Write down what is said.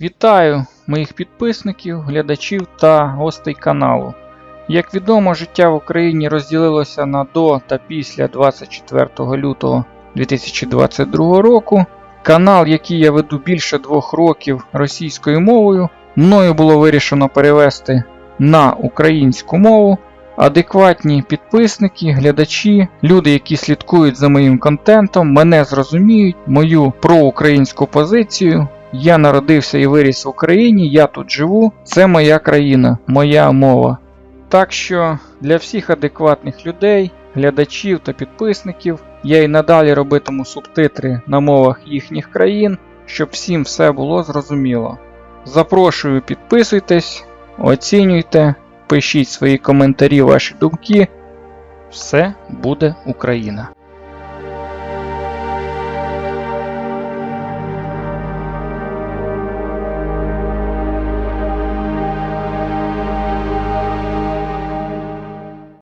Вітаю моїх підписників, глядачів та гостей каналу. Як відомо, життя в Україні розділилося на до та після 24 лютого 2022 року. Канал, який я веду більше двох років російською мовою, мною було вирішено перевести на українську мову. Адекватні підписники, глядачі, люди, які слідкують за моїм контентом, мене зрозуміють, мою проукраїнську позицію. Я народився і виріс в Україні, я тут живу, це моя країна, моя мова. Так що для всіх адекватних людей, глядачів та підписників я і надалі робитиму субтитри на мовах їхніх країн, щоб всім все було зрозуміло. Запрошую, підписуйтесь, оцінюйте, пишіть свої коментарі, ваші думки. Все буде Україна!